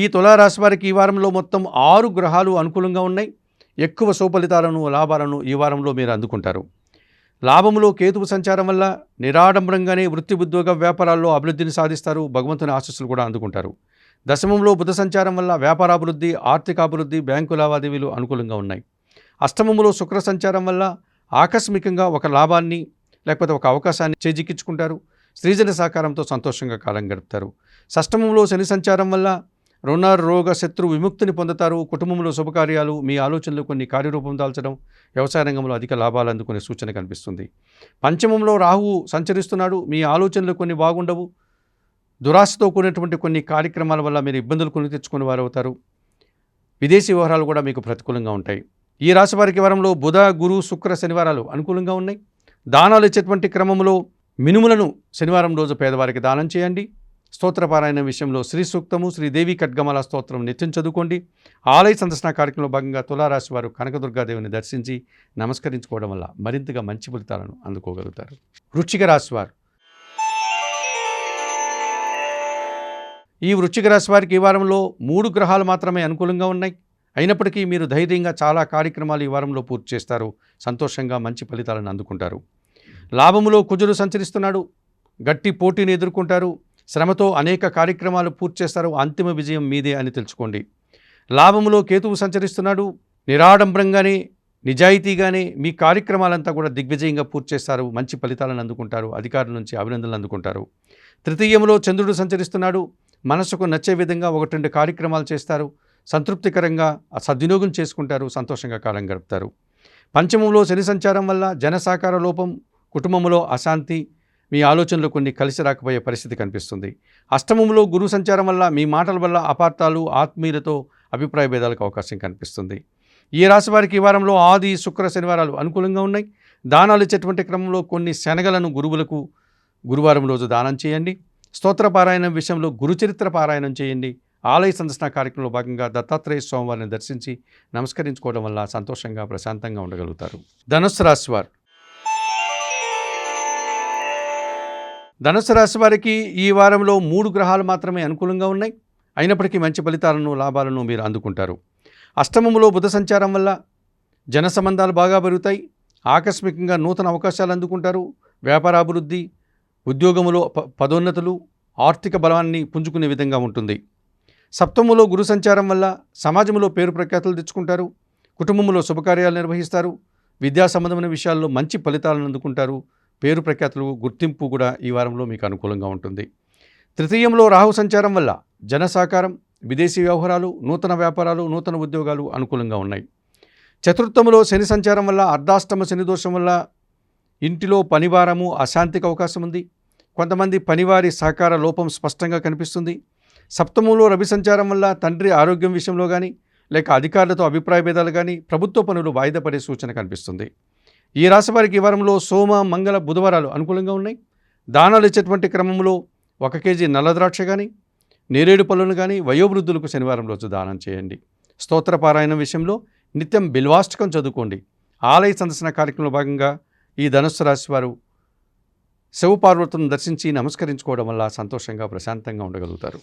ఈ తులారాశి వారికి ఈ వారంలో మొత్తం ఆరు గ్రహాలు అనుకూలంగా ఉన్నాయి. ఎక్కువ సుఫలితాలను లాభాలను ఈ వారంలో మీరు అందుకుంటారు. లాభములో కేతువు సంచారం వల్ల నిరాడంబరంగానే వృత్తి ఉద్యోగ వ్యాపారాల్లో అభివృద్ధిని సాధిస్తారు. భగవంతుని ఆశస్సులు కూడా అందుకుంటారు. దశమంలో బుధ సంచారం వల్ల వ్యాపారాభివృద్ధి ఆర్థికాభివృద్ధి బ్యాంకు లావాదేవీలు అనుకూలంగా ఉన్నాయి. అష్టమంలో శుక్ర సంచారం వల్ల ఆకస్మికంగా ఒక లాభాన్ని లేకపోతే ఒక అవకాశాన్ని చేజిక్కించుకుంటారు. సృజన సహకారంతో సంతోషంగా కాలం గడుపుతారు. షష్టమంలో శని సంచారం వల్ల రుణ రోగ శత్రు విముక్తిని పొందుతారు. కుటుంబంలో శుభకార్యాలు మీ ఆలోచనలు కొన్ని కార్యరూపం దాల్చడం వ్యవసాయ రంగంలో అధిక లాభాలు అందుకునే సూచన కనిపిస్తుంది. పంచమంలో రాహువు సంచరిస్తున్నాడు. మీ ఆలోచనలు కొన్ని బాగుండవు. దురాశతో కూడినటువంటి కొన్ని కార్యక్రమాల వల్ల మీరు ఇబ్బందులు కొని తెచ్చుకునే వారు అవుతారు విదేశీ వ్యవహారాలు కూడా మీకు ప్రతికూలంగా ఉంటాయి. ఈ రాశి వారికి వారంలో బుధ గురు శుక్ర శనివారాలు అనుకూలంగా ఉన్నాయి. దానాలు ఇచ్చేటువంటి క్రమంలో మినుములను శనివారం రోజు పేదవారికి దానం చేయండి. స్తోత్రపారాయణ విషయంలో శ్రీ సూక్తము శ్రీదేవి ఖడ్గమాల స్తోత్రం నిత్యం చదువుకోండి. ఆలయ సందర్శన కార్యక్రమంలో భాగంగా తులారాశి వారు కనకదుర్గాదేవిని దర్శించి నమస్కరించుకోవడం వల్ల మరింతగా మంచి ఫలితాలను అందుకోగలుగుతారు. వృచ్చిక రాశి వారు. ఈ వృచ్చిక రాశి వారికి ఈ వారంలో మూడు గ్రహాలు మాత్రమే అనుకూలంగా ఉన్నాయి. అయినప్పటికీ మీరు ధైర్యంగా చాలా కార్యక్రమాలు ఈ వారంలో పూర్తి చేస్తారు. సంతోషంగా మంచి ఫలితాలను అందుకుంటారు. లాభములో కుజుడు సంచరిస్తున్నాడు. గట్టి పోటీని ఎదుర్కొంటారు. శ్రమతో అనేక కార్యక్రమాలు పూర్తి చేస్తారు. అంతిమ విజయం మీదే అని తెలుసుకోండి. లాభములో కేతువు సంచరిస్తున్నాడు. నిరాడంబరంగానే నిజాయితీగానే మీ కార్యక్రమాలంతా కూడా దిగ్విజయంగా పూర్తి చేస్తారు. మంచి ఫలితాలను అందుకుంటారు. అధికారుల నుంచి అభినందనలు అందుకుంటారు. తృతీయంలో చంద్రుడు సంచరిస్తున్నాడు. మనసుకు నచ్చే విధంగా ఒకటి రెండు కార్యక్రమాలు చేస్తారు. సంతృప్తికరంగా సద్వినియోగం చేసుకుంటారు. సంతోషంగా కాలం గడుపుతారు. పంచమంలో శని సంచారం వల్ల జనసాకార లోపం కుటుంబంలో అశాంతి మీ ఆలోచనలు కొన్ని కలిసి రాకపోయే పరిస్థితి కనిపిస్తుంది. అష్టమంలో గురు సంచారం వల్ల మీ మాటల వల్ల అపార్థాలు ఆత్మీయులతో అభిప్రాయ భేదాలకు అవకాశం కనిపిస్తుంది. ఈ రాశి వారికి ఈ వారంలో ఆది శుక్ర శనివారాలు అనుకూలంగా ఉన్నాయి. దానాలు ఇచ్చేటువంటి క్రమంలో కొన్ని శనగలను గురువులకు గురువారం రోజు దానం చేయండి. స్తోత్ర పారాయణం విషయంలో గురుచరిత్ర పారాయణం చేయండి. ఆలయ సందర్శన కార్యక్రమంలో భాగంగా దత్తాత్రేయ స్వామివారిని దర్శించి నమస్కరించుకోవడం వల్ల సంతోషంగా ప్రశాంతంగా ఉండగలుగుతారు. ధనుస్సు రాశివారు ధనుసు రాశి వారికి ఈ వారంలో మూడు గ్రహాలు మాత్రమే అనుకూలంగా ఉన్నాయి. అయినప్పటికీ మంచి ఫలితాలను లాభాలను మీరు అందుకుంటారు. అష్టమములో బుధ సంచారం వల్ల జన సంబంధాలు బాగా పెరుగుతాయి. ఆకస్మికంగా నూతన అవకాశాలు అందుకుంటారు. వ్యాపారాభివృద్ధి ఉద్యోగములో ప- పదోన్నతులు ఆర్థిక బలాన్ని పుంజుకునే విధంగా ఉంటుంది. సప్తములో గురు సంచారం వల్ల సమాజంలో పేరు ప్రఖ్యాతులు తెచ్చుకుంటారు. కుటుంబంలో శుభకార్యాలు నిర్వహిస్తారు. విద్యా సంబంధమైన విషయాల్లో మంచి ఫలితాలను అందుకుంటారు. పేరు ప్రఖ్యాతులు గుర్తింపు కూడా ఈ వారంలో మీకు అనుకూలంగా ఉంటుంది. తృతీయంలో రాహు సంచారం వల్ల జన సహకారం విదేశీ వ్యవహారాలు నూతన వ్యాపారాలు నూతన ఉద్యోగాలు అనుకూలంగా ఉన్నాయి. చతుర్థములో శని సంచారం వల్ల అర్ధాష్టమ శని దోషం వల్ల ఇంటిలో పనివారము అశాంతికి అవకాశం ఉంది. కొంతమంది పనివారి సహకార లోపం స్పష్టంగా కనిపిస్తుంది. సప్తమంలో రవి సంచారం వల్ల తండ్రి ఆరోగ్యం విషయంలో కానీ లేక అధికారులతో అభిప్రాయ భేదాలు కానీ ప్రభుత్వ పనులు వాయిదా పడే సూచన కనిపిస్తుంది. ఈ రాశివారికి వారంలో సోమ మంగళ బుధవారాలు అనుకూలంగా ఉన్నాయి. దానాలు ఇచ్చేటువంటి క్రమంలో ఒక కేజీ నల్ల ద్రాక్ష కానీ నేరేడు పళ్ళను కానీ వయోవృద్ధులకు శనివారం రోజు దానం చేయండి. స్తోత్ర పారాయణం విషయంలో నిత్యం బిల్వాష్టకం చదువుకోండి. ఆలయ సందర్శన కార్యక్రమంలో భాగంగా ఈ ధనుస్సు రాశి వారు శివపార్వతులను దర్శించి నమస్కరించుకోవడం వల్ల సంతోషంగా ప్రశాంతంగా ఉండగలుగుతారు.